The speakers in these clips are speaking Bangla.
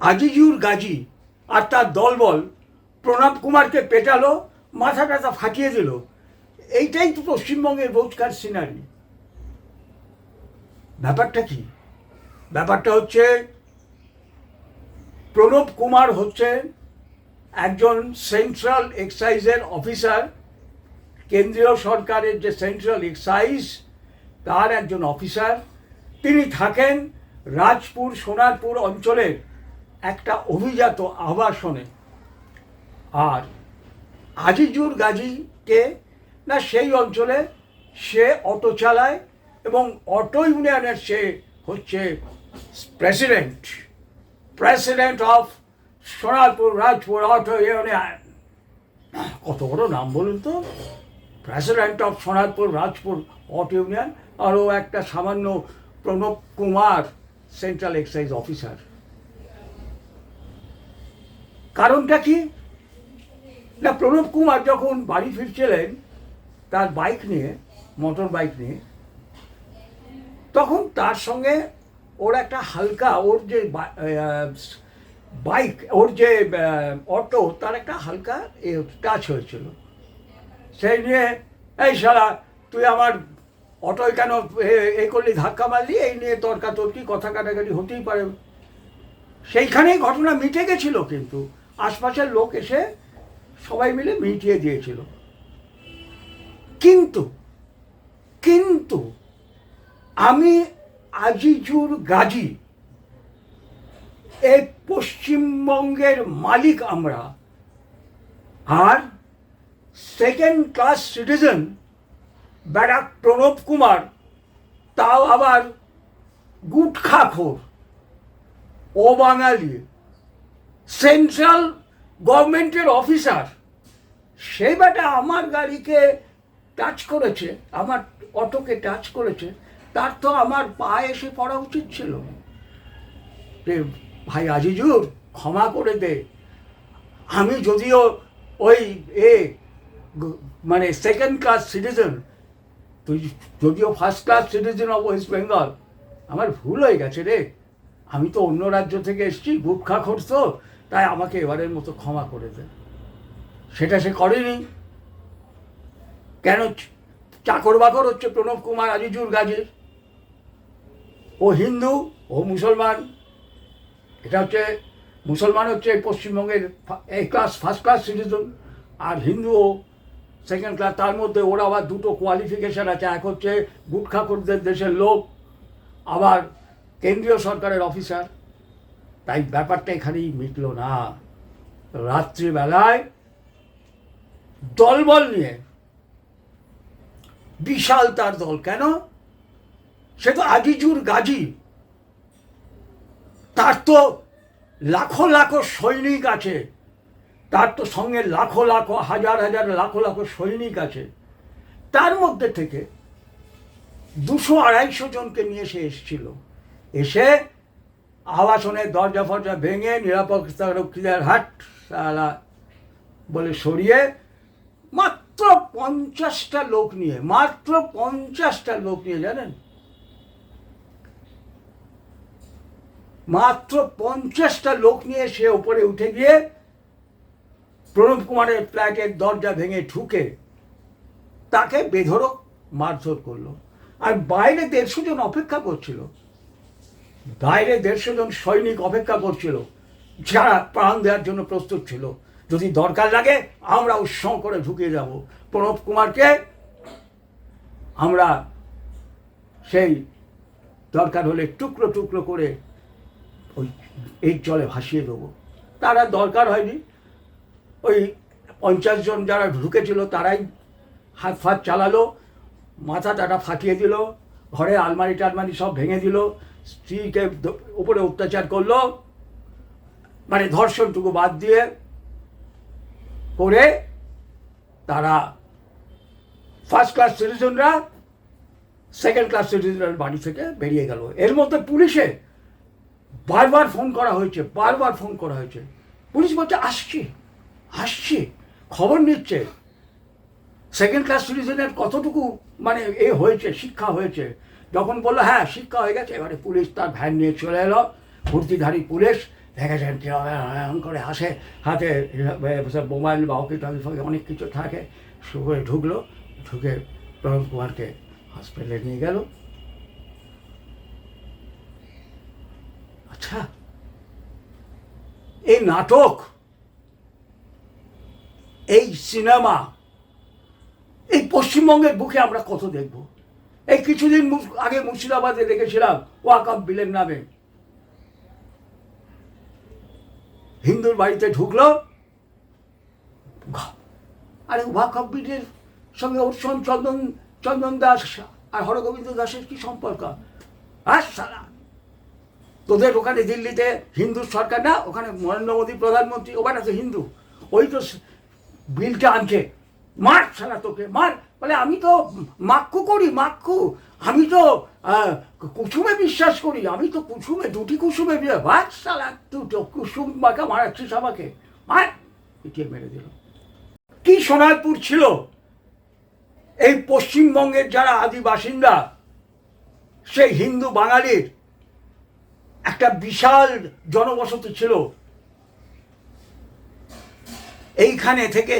আজিজুর গাজী আর তার দলবল প্রণব কুমারকে পেটালো, মাথা টাথা ফাটিয়ে দিল। এইটাই তো পশ্চিমবঙ্গের রোজকার সিনারি ব্যাপারটা কি? ব্যাপারটা হচ্ছে, প্রণব কুমার হচ্ছে একজন সেন্ট্রাল এক্সাইজের অফিসার কেন্দ্রীয় সরকারের যে সেন্ট্রাল এক্সাইজ তার একজন অফিসার তিনি থাকেন রাজপুর, সোনারপুর অঞ্চলের একটা অভিজাত আবাসনে। আর আজিজুর গাজীকে না সেই অঞ্চলে সে অটো চালায় এবং অটো ইউনিয়নের সে হচ্ছে president. President of Sonarpur Rajpur auto union. কত বড় নাম বলুন তো? President of Sonarpur Rajpur auto union, আরও একটা সামান্য Pranab Kumar, central excise officer. কারণটা কি? না, প্রণব কুমার যখন বাড়ি ফিরছিলেন, তার বাইক নিয়ে মোটর বাইক নিয়ে, তখন তার সঙ্গে ওর একটা হালকা, ওর যে বাইক ওর যে অটো তার একটা হালকা টাচ হয়েছিল। সেই নিয়ে, এই সারা তুই আমার অটোয় কেন এই করলি, ধাক্কা মারলি? এই নিয়ে তর্কাতর্কি, কথা কাটাকাটি হতেই পারে। সেইখানেই ঘটনা মিটে গেছিল কিন্তু। আশপাশের লোক এসে সবাই মিলে মিটিয়ে দিয়েছিল। কিন্তু কিন্তু আমি আজিজুর গাজী, এই পশ্চিমবঙ্গের মালিক আমরা, আর second class citizen barrack Pranab Kumar, তাও আবার গুটখাখোর ও বাঙালি। সেন্ট্রাল গভর্নমেন্টের অফিসার সেই বেটা আমার গাড়িকে টাচ করেছে, আমার অটোকে টাচ করেছে, তার তো আমার পায়ে এসে পড়া উচিত ছিল। রে ভাই আজিজুর, ক্ষমা করে দে। আমি যদিও ওই এ মানে সেকেন্ড ক্লাস সিটিজেন তুই যদিও first class citizen of West Bengal আমার ভুল হয়ে গেছে রে। আমি তো অন্য রাজ্য থেকে এসেছি গুটখা তো তাই আমাকে এবারের মতো ক্ষমা করে দে। সেটা সে করেনি। কেন চাকর বাকর হচ্ছে প্রণব কুমার আজিজুর গাজীর। ও হিন্দু, ও মুসলমান। এটা হচ্ছে, মুসলমান হচ্ছে পশ্চিমবঙ্গের এই ক্লাস ফার্স্ট ক্লাস সিটিজেন আর হিন্দু ও সেকেন্ড ক্লাস তার মধ্যে ওরা আবার দুটো কোয়ালিফিকেশান আছে। এক হচ্ছে গুটখাকুরদের দেশের লোক, আবার কেন্দ্রীয় সরকারের অফিসার তাই ব্যাপারটা এখানেই মিটল না। রাত্রিবেলায় দলবল নিয়ে, বিশাল তার দল, কেন? সে তো আজিজুর গাজী। তার তো লাখো লাখো সৈনিক আছে। তার তো সঙ্গে লাখো লাখো, হাজার হাজার লাখো লাখো সৈনিক আছে। তার মধ্যে থেকে দুশো আড়াইশো জনকে নিয়ে সে এসেছিল। এসে আবাসনের দরজা ফরজা ভেঙে নিরাপত্তা রক্ষীদের হাট বলে সরিয়ে মাত্র পঞ্চাশটা লোক নিয়ে, মাত্র পঞ্চাশটা লোক নিয়ে জানেন? মাত্র পঞ্চাশটা লোক নিয়ে সে ওপরে উঠে গিয়ে প্রণব কুমারের ফ্ল্যাটের দরজা ভেঙে ঠুকে তাকে বেধরক মারধর করল। আর বাইরে দেড়শো জন অপেক্ষা করছিল। বাইরে দেড়শো জন সৈনিক অপেক্ষা করছিল, যারা প্রাণ দেওয়ার জন্য প্রস্তুত ছিল। যদি দরকার লাগে, আমরা উৎসং করে ঢুকে যাব। প্রণব কুমারকে আমরা সেই দরকার হলে টুকরো টুকরো করে ওই এই জলে ভাসিয়ে দেবো। তারা দরকার হয়নি। ওই পঞ্চাশ জন যারা ঢুকেছিল, তারাই হাত ফাত চালালো মাথা টাটা ফাটিয়ে দিল ঘরে আলমারি টালমারি সব ভেঙে দিল। স্ত্রীকে উপরে অত্যাচার করল মানে ধর্ষণটুকু বাদ দিয়ে করে তারা ফার্স্ট ক্লাস সিটিজেনরা সেকেন্ড ক্লাস সিটিজেনের বাড়ি থেকে বেরিয়ে গেল। এর মধ্যে পুলিশে বারবার ফোন করা হয়েছে, বারবার ফোন করা হয়েছে। পুলিশ বলছে, আসছি আসছি, খবর নিচ্ছে। সেকেন্ড ক্লাস সিটিজেনের কতটুকু মানে এ হয়েছে, শিক্ষা হয়েছে যখন বলল হ্যাঁ শিক্ষা হয়ে গেছে, এবারে পুলিশ তার ভ্যান নিয়ে চলে এলো। ভর্তিধারী পুলিশ দেখেছেন কীভাবে করে আসে। হাতে মোবাইল বা অকি টকি অনেক কিছু থাকে। শুয়ে ঢুকলো। ঢুকে প্রণব কুমারকে হসপিটালে নিয়ে গেল। আচ্ছা এই নাটক, এই সিনেমা, এই পশ্চিমবঙ্গের বুকে আমরা কত দেখব? এই কিছুদিন আগে মুর্শিদাবাদে দেখেছিলাম ওয়াকাপ বিলের নামে। হিন্দুর বাড়িতে ঢুকলো। আরে ওয়াকাপ বিলের সঙ্গে অর্চন চন্দন চন্দন দাস আর হরগোবিন্দ দাসের কি সম্পর্ক? আর তোদের ওখানে দিল্লিতে হিন্দু সরকার না? ওখানে নরেন্দ্র মোদী প্রধানমন্ত্রী, ওখানে তো হিন্দু। ওই তো বিলটা আনছে। মার সারা তোকে, মার। বলে আমি তো মাক্ষু করি মাক্ষু আমি তো কুসুমে বিশ্বাস করি। আমি তো কুসুমে, দুটি কুসুমে বিয়ে তুই কুসুম মাকে মারাচ্ছিস আমাকে। মার পিটিয়ে মেরে দিল। কি সোনারপুর ছিল? এই পশ্চিমবঙ্গের যারা আদি বাসিন্দা সেই হিন্দু বাঙালির একটা বিশাল জনবসতি ছিল। এইখানে থেকে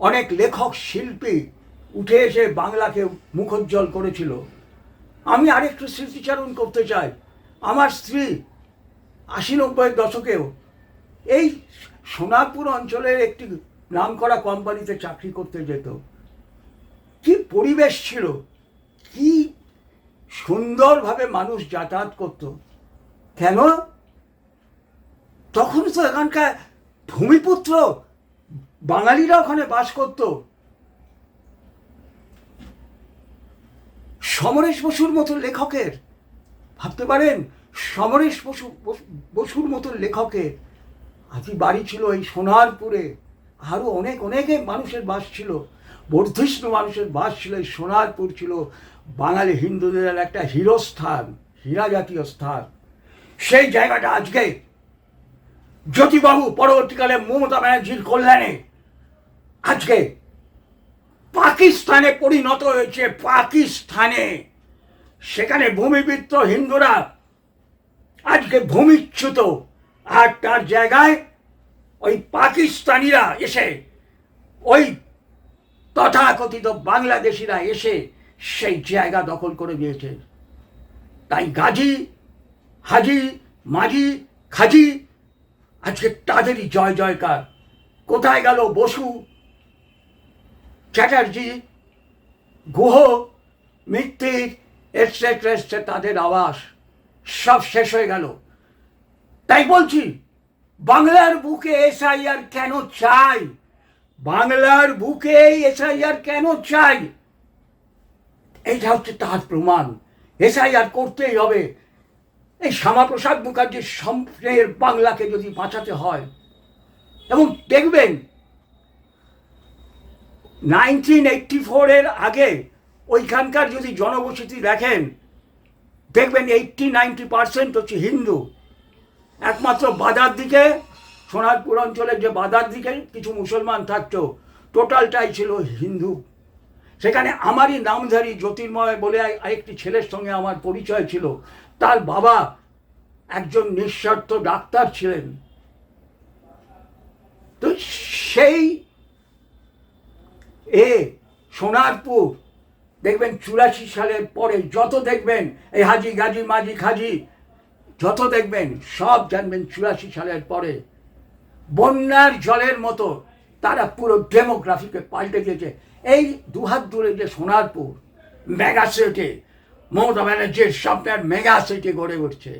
অনেক লেখক, শিল্পী উঠে এসে বাংলাকে মুখোজ্জ্বল করেছিল। আমি আরেকটু স্মৃতিচারণ করতে চাই। আমার স্ত্রী আশি নব্বইয়ের দশকেও এই সোনারপুর অঞ্চলের একটি নামকরা কোম্পানিতে চাকরি করতে যেত। কি পরিবেশ ছিল, কি সুন্দরভাবে মানুষ যাতায়াত করত। কেন? তখন তো এখানকার ভূমিপুত্র বাঙালিরা ওখানে বাস করত। সমরেশ বসুর মতো লেখকের। ভাবতে পারেন, সমরেশ বসু, বসু- বসুর মতো লেখকের। আদি বাড়ি ছিল এই সোনারপুরে। আরও অনেক, অনেকে মানুষের বাস ছিল। বর্ধিষ্ণু মানুষের বাস ছিল এই সোনারপুর ছিল। বাঙালি হিন্দুদের একটা হিরোস্থান, হীরা জাতীয় স্থান। সেই জায়গাটা আজকে জ্যোতিবাবু পরবর্তীকালে মমতা ব্যানার্জির কল্যাণে আজকে পাকিস্তানে পরিণত হয়েছে, পাকিস্তানে। সেখানে ভূমিবিত্ত হিন্দুরা আজকে ভূমিচ্যুত, আর তার জায়গায় ওই পাকিস্তানিরা এসে, ওই তথাকথিত বাংলাদেশিরা এসে সেই জায়গা দখল করে দিয়েছে তাই গাজী, হাজি মাঝি খাজি, আজকে তাদেরই জয় জয়কার কোথায় গেল বসু? চ্যাটার্জি, গুহ মিত্তির এটসেট্রা এটসেট্রা তাদের আবাস সব শেষ হয়ে গেল। তাই বলছি, বাংলার বুকে এসআইআর কেন চাই? বাংলার বুকে এসআইআর কেন চাই? এইটা হচ্ছে তার প্রমাণ। এসআইআর করতেই হবে। এই শ্যামাপ্রসাদ মুখার্জির স্বপ্নের বাংলাকে যদি বাঁচাতে হয়, এবং দেখবেন নাইনটিন এইটটি ফোরের আগে ওইখানকার যদি জনবসতি দেখেন, দেখবেন এইটটি নাইনটি পার্সেন্ট হচ্ছে হিন্দু। একমাত্র বাদার দিকে, সোনারপুর অঞ্চলের যে বাদার দিকে কিছু মুসলমান থাকতো, টোটালটাই ছিল হিন্দু। সেখানে আমারই নামধারী জ্যোতির্ময় বলে আরেকটি ছেলের সঙ্গে আমার পরিচয় ছিল। তার বাবা একজন নিঃস্বার্থ ডাক্তার ছিলেন। তো সেই এ সোনারপুর, দেখবেন চুরাশি সালের পরে যত দেখবেন, এই হাজি, গাজি, মাজি, খাজি, যত দেখবেন, সব জানবেন চুরাশি সালের পরে। বন্যার জলের মতো তারা পুরো ডেমোগ্রাফিকে পাল্টে দিয়েছে। এই দুহাত দূরে যে সোনারপুর মেগা সিটি মমতা ব্যানার্জির স্বপ্নের মেগা সিটি গড়ে উঠছে।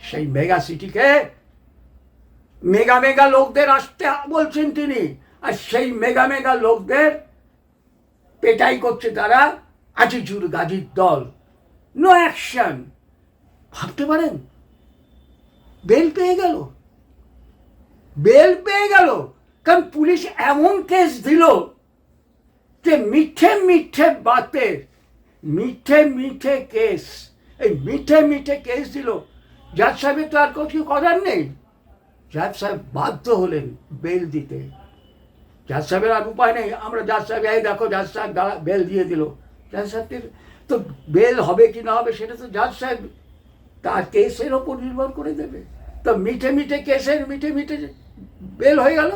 সেই মেগা সিটিকে মেগা মেগা লোকদের আসতে বলছেন তিনি। আর সেই মেগা মেগা লোকদের পেটাই করছে তারা আজিজুর গাজীর দল। নো অ্যাকশন ভাবতে পারেন? বেল পেয়ে গেল। বেল পেয়ে গেল। কারণ পুলিশ এমন কেস দিল যে মিঠে মিঠে বাতের, মিঠে মিঠে কেস এই মিঠে মিঠে কেস দিল। জাজ সাহেবের তো আর কিছু করার নেই। জাজ সাহেব বাধ্য হলেন বেল দিতে। জাজ সাহেবের আর উপায় নেই। আমরা জাজ সাহেব, এই দেখো জাজ সাহেব বেল দিয়ে দিল। জাজ সাহেবের তো বেল হবে কি না হবে সেটা তো জাজ সাহেব তার কেসের ওপর নির্ভর করে দেবে। তো মিঠে মিঠে কেসের মিঠে মিঠে বেল হয়ে গেল।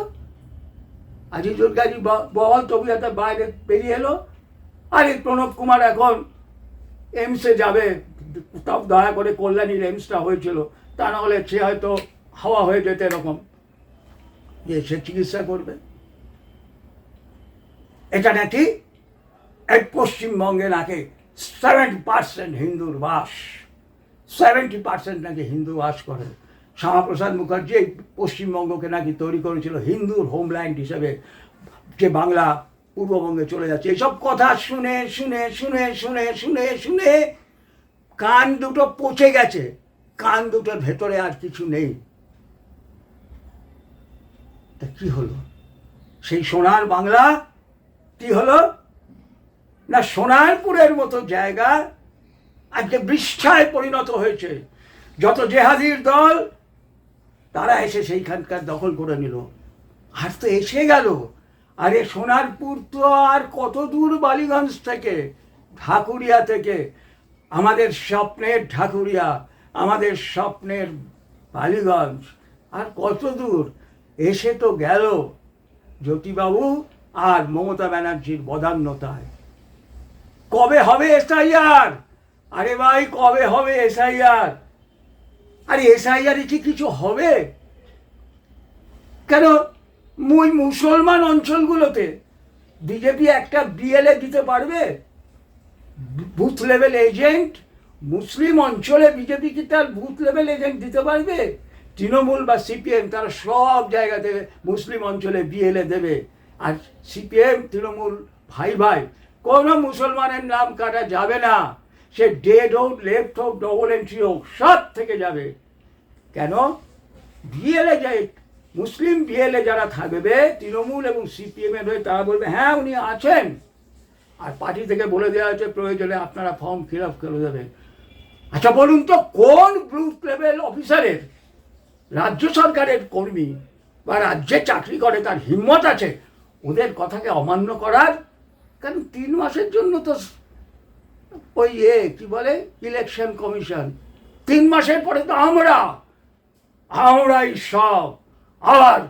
আজিজুল গাজী বহল তবিয়াতে বাইরে বেরিয়ে এলো। আর এই প্রণব কুমার এখন এমসে যাবে। তাও দয়া করে কল্যাণীর এমসটা হয়েছিল। তা না হলে সে হয়তো হাওয়া হয়ে যেত এরকম। যে সে চিকিৎসা করবে। এটা নাকি এই পশ্চিমবঙ্গে নাকি সেভেন্টি পার্সেন্ট হিন্দুর বাস সেভেন্টি পার্সেন্ট নাকি হিন্দু বাস করে। শ্যামাপ্রসাদ মুখার্জি পশ্চিমবঙ্গকে নাকি তৈরি করেছিল হিন্দুর হোমল্যান্ড হিসেবে, যে বাংলা পূর্ববঙ্গে চলে যাচ্ছে। এসব কথা শুনে শুনে শুনে শুনে শুনে শুনে কান দুটো পচে গেছে। কান দুটোর ভেতরে আর কিছু নেই। তা কি হলো? সেই সোনার বাংলা কি হলো? না, সোনারপুরের মতো জায়গা আজকে বৃষ্ঠায় পরিণত হয়েছে। যত জেহাদির দল, তারা এসে সেইখানকার দখল করে নিল। আর তো এসে গেল। আরে, সোনারপুর তো আর কত দূর বালিগঞ্জ থেকে, ঢাকুরিয়া থেকে? আমাদের স্বপ্নের ঢাকুরিয়া, আমাদের স্বপ্নের বালিগঞ্জ, আর কত দূর? এসে তো গেল। জ্যোতিবাবু আর মমতা ব্যানার্জির বদান্যতায়। কবে হবে এসআইআর? আরে ভাই, কবে হবে এসআইআর? আরে এসআইআর কি কিছু হবে? কেন? মুই মুসলমান অঞ্চলগুলোতে বিজেপি একটা বিএলএ দিতে পারবে? বুথ লেভেল এজেন্ট, মুসলিম অঞ্চলে বিজেপি কি তার বুথ লেভেল এজেন্ট দিতে পারবে? তৃণমূল বা সিপিএম তারা সব জায়গাতে মুসলিম অঞ্চলে বিএলএ দেবে। আর সিপিএম, তৃণমূল, ভাই ভাই, কোনো মুসলমানের নাম কাটা যাবে না। সে ডেড হোক লেফট হোক ডবল এন্ট্রি হোক সব থেকে যাবে। কেন? বিএলএ যায়। মুসলিম বিএলএ যারা থাকবে, তৃণমূল এবং সিপিএমের হয়ে তারা বলবে হ্যাঁ উনি আছেন। আর পার্টি থেকে বলে দেওয়া হচ্ছে প্রয়োজনে আপনারা ফর্ম ফিল আপ করে দেবেন। আচ্ছা বলুন তো, কোন গ্রুপ লেভেল অফিসারের রাজ্য সরকারের কর্মী বা রাজ্যে চাকরি করে তার হিম্মত আছে? ওদের কথাকে অমান্য করার কারণ তিন মাসের জন্য তো ওই এ, কি বলে ইলেকশন কমিশন তিন মাসের পরে তো আমরা, আমরাই সব। আবার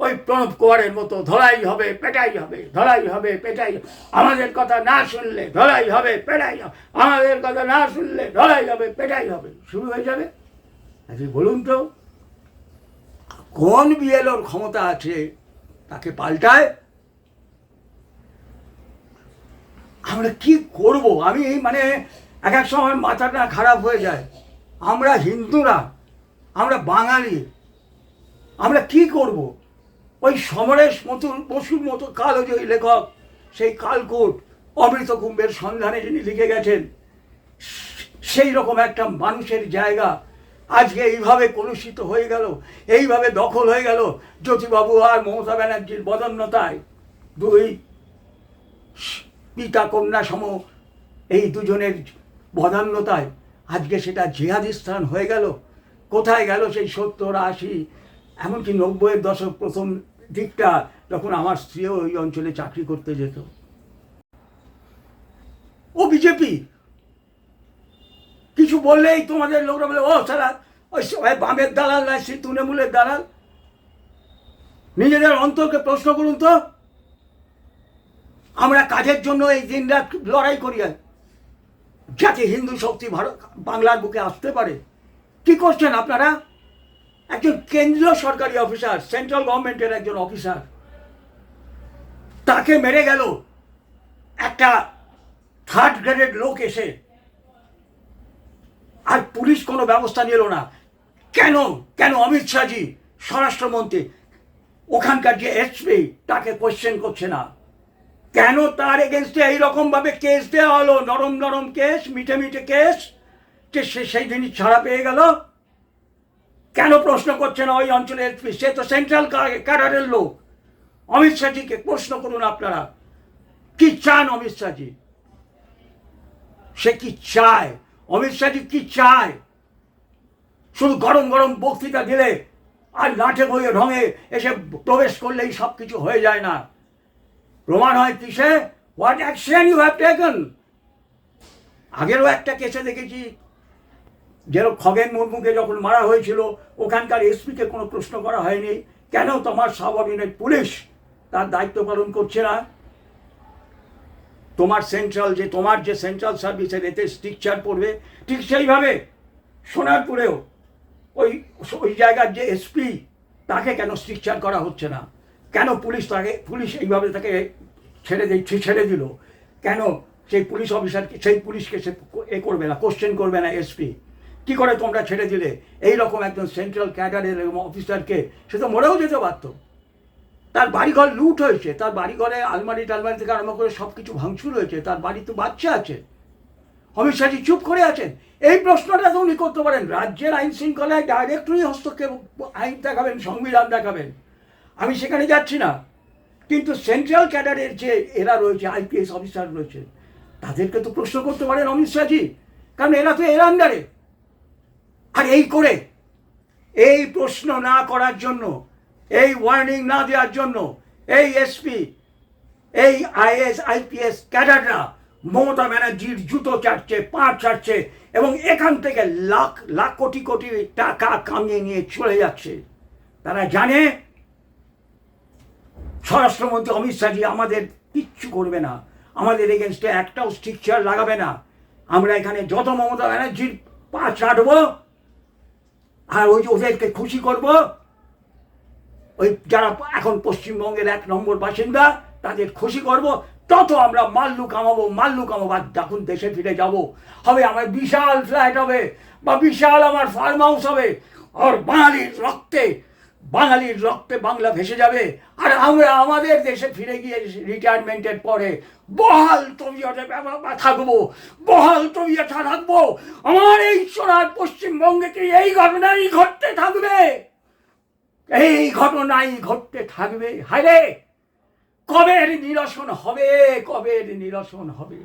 ওই প্রণব কুমারের মতো ধরাই হবে, পেটাই হবে ধরাই হবে, পেটাই। আমাদের কথা না শুনলে ধরাই হবে, পেটাই হবে। আমাদের কথা না শুনলে ধরাই হবে, পেটাই হবে। শুরু হয়ে যাবে। আচ্ছা বলুন তো, কোন বিএলওর ক্ষমতা আছে? তাকে পাল্টায়। আমরা কি করব? আমি মানে এক এক সময় মাথাটা খারাপ হয়ে যায়। আমরা হিন্দুরা, আমরা বাঙালি, আমরা কি করব? ওই সমরেশ মতন বসুর মতো কালো যে লেখক, সেই কালকোট, অমৃত কুম্ভের সন্ধানে যিনি লিখে গেছেন, সেই রকম একটা মানুষের জায়গা আজকে এইভাবে কলুষিত হয়ে গেল, এইভাবে দখল হয়ে গেল। জ্যোতিবাবু আর মমতা ব্যানার্জির বদন্যতায় দুই পিতা কন্যা সম এই দুজনের বদান্যতায় আজকে সেটা জিহাদি স্থান হয়ে গেল। কোথায় গেল সেই সত্তর আশি, এমনকি নব্বইয়ের দশক প্রথম দিকটা, যখন আমার স্ত্রীও ওই অঞ্চলে চাকরি করতে যেত। ও বিজেপি কিছু বললেই তোমাদের লোকরা বলে, ও সারা ওই সবাই বামের দালাল না সে তৃণমূলের দালাল? নিজেদের অন্তরকে প্রশ্ন করুন তো। আমরা কাজের জন্য এই দিন রাত লড়াই করি যাতে হিন্দু শক্তি ভারত, বাংলার বুকে আসতে পারে। কি করছেন আপনারা? একজন কেন্দ্রীয় সরকারি অফিসার, সেন্ট্রাল গভর্নমেন্টের একজন অফিসার। তাকে মেরে গেল একটা থার্ড গ্রেডের লোক এসে। আর পুলিশ কোনো ব্যবস্থা নিল না। কেন? কেন অমিত শাহজি, স্বরাষ্ট্রমন্ত্রী, ওখানকার যে এসপি তাকে কোশ্চেন করছে না। কেন তার এগেনস্টে এইরকম ভাবে কেস দেওয়া হলো? নরম নরম কেস মিঠে মিঠে কেস যে সে সেই জিনিস ছাড়া পেয়ে গেল। কেন প্রশ্ন করছে না ওই অঞ্চলের এসপি সে তো সেন্ট্রাল ক্যাডারের লোক। অমিত শাহজিকে প্রশ্ন করুন আপনারা। কি চান অমিত শাহজি? সে কি চায়? অমিত কি চায়? শুধু গরম গরম বক্তৃতা দিলে আর লাঠে বইয়ে ঢঙে এসে প্রবেশ করলেই সব কিছু হয়ে যায় না। প্রমাণ হয় কিসে? What action you have taken আগেরও একটা কেসে দেখেছি, যেরকম খগেন মুর্মুকে যখন মারা হয়েছিল, ওখানকার এসপিকে কোনো প্রশ্ন করা হয়নি। কেন তোমার সাবঅর্ডিনেট পুলিশ তার দায়িত্ব পালন করছে না? তোমার সেন্ট্রাল যে, তোমার যে সেন্ট্রাল সার্ভিসের এতে স্ট্রিকচার পড়বে, ঠিক সেইভাবে সোনারপুরেও ওই ওই জায়গার যে এসপি তাকে কেন স্ট্রিকচার করা হচ্ছে না? কেন পুলিশ তাকে, পুলিশ এইভাবে তাকে ছেড়ে দিচ্ছে ছেড়ে দিল? কেন সেই পুলিশ অফিসারকে সেই পুলিশকে সে এ করবে না কোশ্চেন করবে না এসপি কি করে তোমরা ছেড়ে দিলে? এই রকম একজন সেন্ট্রাল ক্যাডারের অফিসারকে সে তো মরেও যেতে পারতো। তার বাড়িঘর লুট হয়েছে, তার বাড়িঘরে আলমারি টালমারি থেকে আরম্ভ করে সব কিছু ভাঙচুর হয়েছে, তার বাড়ি তো বাচ্চা আছে। অমিত শাহজি চুপ করে আছেন। এই প্রশ্নটা তো উনি করতে পারেন। রাজ্যের আইন শৃঙ্খলায় ডাইরেক্টলি হস্তক্ষেপ, আইন দেখাবেন, সংবিধান দেখাবেন। আমি সেখানে যাচ্ছি না। কিন্তু সেন্ট্রাল ক্যাডারের যে এরা রয়েছে আইপিএস অফিসার রয়েছে, তাদেরকে তো প্রশ্ন করতে পারেন অমিত শাহজি। কারণ এরা তো এর আন্ডারে আর এই করে, এই প্রশ্ন না করার জন্য এই ওয়ার্নিং না দেওয়ার জন্য এই এসপি এই আইএস আইপিএস ক্যাডাররা মমতা ব্যানার্জির জুতো চাটছে, পা চাটছে এবং এখান থেকে লাখ লাখ কোটি কোটি টাকা কামিয়ে নিয়ে চলে যাচ্ছে। তারা জানে স্বরাষ্ট্রমন্ত্রী অমিত শাহজি আমাদের কিচ্ছু করবে না। আমাদের এগেনস্টে একটাও স্ট্রিকচার লাগাবে না। আমরা এখানে যত মমতা ব্যানার্জির পা চাটবো আর ওই যে ওদেরকে খুশি করব ওই যারা এখন পশ্চিমবঙ্গের এক নম্বর বাসিন্দা, তাদের খুশি করব, তত আমরা মাল্লু কামাবো মাল্লু কামাবো, আর যখন দেশে ফিরে যাব, হবে আমার বিশাল ফ্ল্যাট হবে, বা বিশাল আমার ফার্ম হাউস হবে, আর বাঙালির রক্তে বাঙালির রক্তে বাংলা ভেসে যাবে, আর আমরা আমাদের দেশে ফিরে গিয়ে রিটায়ারমেন্টের পরে বহাল তবিয়তে থাকব, বহাল তবিয়তে থাকব, আমার এই সোনার পশ্চিমবঙ্গে কি এই ঘটনাই ঘটতে থাকবে? এই ঘটনাই ঘটতে থাকবে। হায় রে কবে নিরসন হবে? কবে নিরসন হবে?